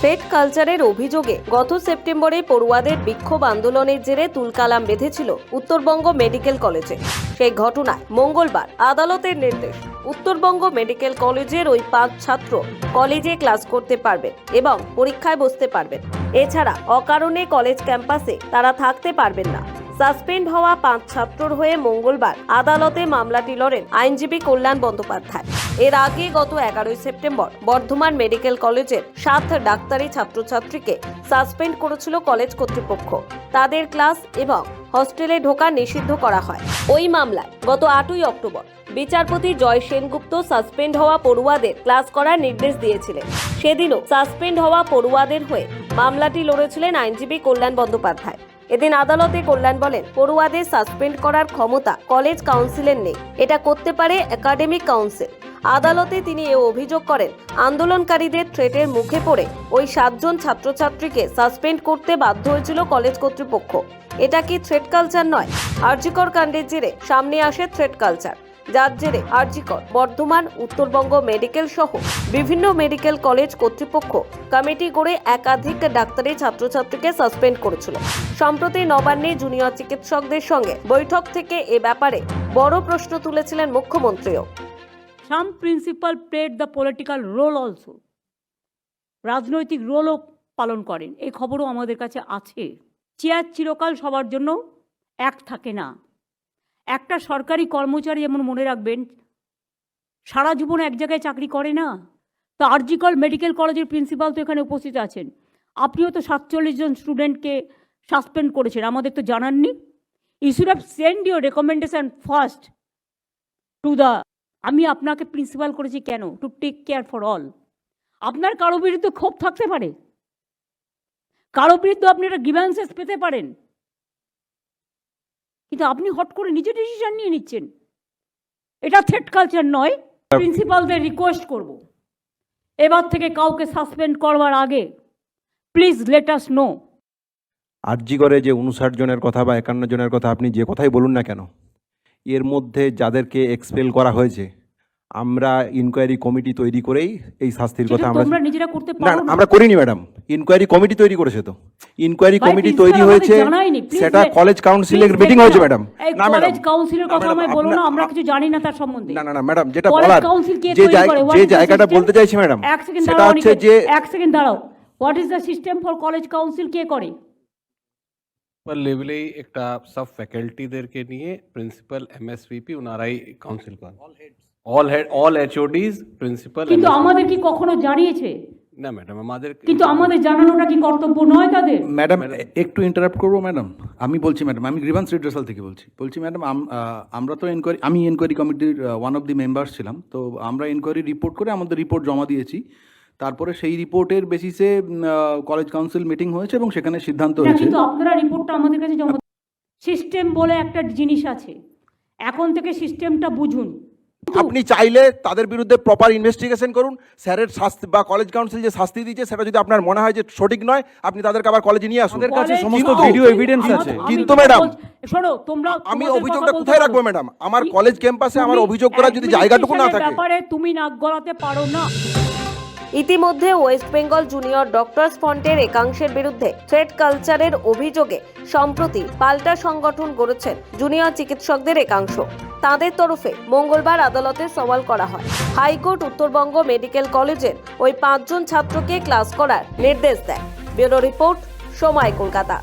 Thread কালচারের অভিযোগে গত সেপ্টেম্বরে পড়ুয়াদের বিক্ষোভ আন্দোলনের জেরে তুলকালাম বেঁধেছিল উত্তরবঙ্গ মেডিকেল কলেজে। সেই ঘটনায় মঙ্গলবার আদালতের নির্দেশ, উত্তরবঙ্গ মেডিকেল কলেজের ওই পাঁচ ছাত্র কলেজে ক্লাস করতে পারবেন এবং পরীক্ষায় বসতে পারবেন। এছাড়া অকারণে কলেজ ক্যাম্পাসে তারা থাকতে পারবেন না। সাসপেন্ড হওয়া পাঁচ ছাত্রর হয়ে মঙ্গলবার আদালতে মামলাটি লড়েন আইনজীবী কল্যাণ বন্দ্যোপাধ্যায়। এর আগে গত এগারোই সেপ্টেম্বর বর্ধমান মেডিকেল কলেজের সাত ডাক্তারি ছাত্রছাত্রীকে সাসপেন্ড করেছিল কলেজ কর্তৃপক্ষ। তাদের ক্লাস এবং হস্টেলে ঢোকা নিষিদ্ধ করা হয়। ওই মামলায় গত আটই অক্টোবর বিচারপতি জয় সেনগুপ্ত সাসপেন্ড হওয়া পড়ুয়াদের ক্লাস করার নির্দেশ দিয়েছিলেন। সেদিনও সাসপেন্ড হওয়া পড়ুয়াদের হয়ে মামলাটি লড়েছিলেন আইনজীবী কল্যাণ বন্দ্যোপাধ্যায়। এদিন আদালতে কল্যাণ বলেন, পড়ুয়াদের সাসপেন্ড করার ক্ষমতা কলেজ কাউন্সিলের নেই। এটা করতে পারে একাডেমিক কাউন্সিল। আদালতে তিনি এ অভিযোগ করেন, আন্দোলনকারীদের থ্রেটের মুখে পড়ে ওই সাতজন ছাত্রছাত্রীকে সাসপেন্ড করতে বাধ্য হয়েছিল কলেজ কর্তৃপক্ষ। এটা কি থ্রেট কালচার নয়? আর্যিকর কাণ্ডের জেরে সামনে আসে থ্রেট কালচার। যার জেরে আরজিকর, বর্ধমান, উত্তরবঙ্গ মেডিকেল সহ বিভিন্ন মেডিকেল কলেজ কর্তৃপক্ষ কমিটি করে একাধিক ডাক্তারি ছাত্রছাত্রীকে সাসপেন্ড করেছিল। সম্প্রতি নবান্নে জুনিয়র চিকিৎসকদের সঙ্গে বৈঠক থেকে এ ব্যাপারে বড় প্রশ্ন তুলেছিলেন মুখ্যমন্ত্রীও। Some principal played the political role also রাজনৈতিক রোলও পালন করেন, এই খবরও আমাদের কাছে আছে। চেয়ার চিরকাল সবার জন্য এক থাকে না। একটা সরকারি কর্মচারী এমন মনে রাখবেন, সারা জীবন এক জায়গায় চাকরি করে না। তো আরজিকল মেডিকেল কলেজের প্রিন্সিপাল তো এখানে উপস্থিত আছেন। আপনিও তো সাতচল্লিশ জন স্টুডেন্টকে সাসপেন্ড করেছেন, আমাদের তো জানাননি you should have send your recommendation first to the আমি আপনাকে প্রিন্সিপাল করেছি কেন? To take care for all আপনার কারও বিরুদ্ধে ক্ষোভ থাকতে পারে। কারও বিরুদ্ধে আপনি একটা গ্রিভ্যান্সেস পেতে পারেন। কিন্তু আপনি হট করে নিজে ডিসিশন নিয়ে নিচ্ছেন। এটা থ্রেট কালচার নয় প্রিন্সিপালদের রিকোয়েস্ট করব। এবার থেকে কাউকে সাসপেন্ড করবার আগে please let us know RG করে যে উনষাট জনের কথা বা একান্ন জনের কথা আপনি যে কথাই বলুন না কেন, এর মধ্যে যাদেরকে এক্সপেল করা হয়েছে আমরা ইনকোয়ারি কমিটি তৈরি করেই এই শাস্তির কথা আমরা নিজেরা করতে না আমরা করিনি ম্যাডাম ইনকোয়ারি কমিটি তৈরি করেছে তো। ইনকোয়ারি কমিটি তৈরি হয়েছে সেটা কলেজ কাউন্সিলের মিটিং হয়েছে ম্যাডাম না কলেজ কাউন্সিলের কথা আমায় বলো না আমরা কিছু জানি না তার সম্বন্ধে। না না না ম্যাডাম যেটা কলেজ বলার কাউন্সিল কে যে তৈরি করে? যে জায়গাটা বলতে চাইছি ম্যাডাম এক সেকেন্ড সেটা দাঁড়াও হচ্ছে যে এক সেকেন্ড দাঁড়াও। What is the system for college council কে করে? লেভেলেই একটা সব ফ্যাকাল্টিদেরকে নিয়ে প্রিন্সিপাল এমএসভিপি ওনারাই কাউন্সিল করেন। All head all HODs principal কিন্তু আমাদের কি কখনো জানিয়েছে? না ম্যাডাম আমাদের কিন্তু আমাদের জানানোটা কি কর্তব্য নয় তাদের? ম্যাডাম একটু ইন্টারাপ্ট করব ম্যাডাম আমি বলছি ম্যাডাম আমি গ্রিভান্স রিড্রেসাল থেকে বলছি। বলছি ম্যাডাম আমরা তো এনকোয়ারি আমি এনকোয়ারি কমিটির ওয়ান অফ দি মেম্বার্স ছিলাম। তো আমরা এনকোয়ারি রিপোর্ট করে আমাদের রিপোর্ট জমা দিয়েছি। তারপরে সেই রিপোর্টের বেসিসে কলেজ কাউন্সিল মিটিং হয়েছে এবং সেখানে সিদ্ধান্ত হয়েছে। কিন্তু আপনারা রিপোর্টটা আমাদের কাছে জমা সিস্টেম বলে একটা জিনিস আছে। এখন থেকে সিস্টেমটা বুঝুন। আপনি চাইলে তাদের বিরুদ্ধে প্রপার ইনভেস্টিগেশন করুন। স্যারের শাস্তি বা কলেজ কাউন্সিল যে শাস্তি দিয়েছে সেটা যদি আপনার মনে হয় যে সঠিক নয় আপনি তাদেরকে আবার কলেজে নিয়ে আসুন। কাছে সমস্ত ভিডিও এভিডেন্স আছে। আমি কিন্তু ম্যাডাম, শোনো তোমরা আমি অভিযোগটা কোথায় রাখব ম্যাডাম আমার তুমি- কলেজ ক্যাম্পাসে আমার অভিযোগ করার যদি জায়গাটুকু না থাকে। ব্যাপারে তুমি নাক গলাতে পারো না। ইতিমধ্যে ওয়েস্ট বেঙ্গল জুনিয়র ডক্টরস ফ্রন্টের একাংশের বিরুদ্ধে থ্রেড কালচারের অভিযোগে সম্প্রতি পাল্টা সংগঠন গড়েছেন জুনিয়র চিকিৎসকদের একাংশ। তাদের তরফে মঙ্গলবার আদালতে সওয়াল করা হয়। হাইকোর্ট উত্তরবঙ্গ মেডিকেল কলেজের ওই পাঁচজন ছাত্রকে ক্লাস করার নির্দেশ দেয়। ব্যুরো রিপোর্ট, সময় কলকাতা।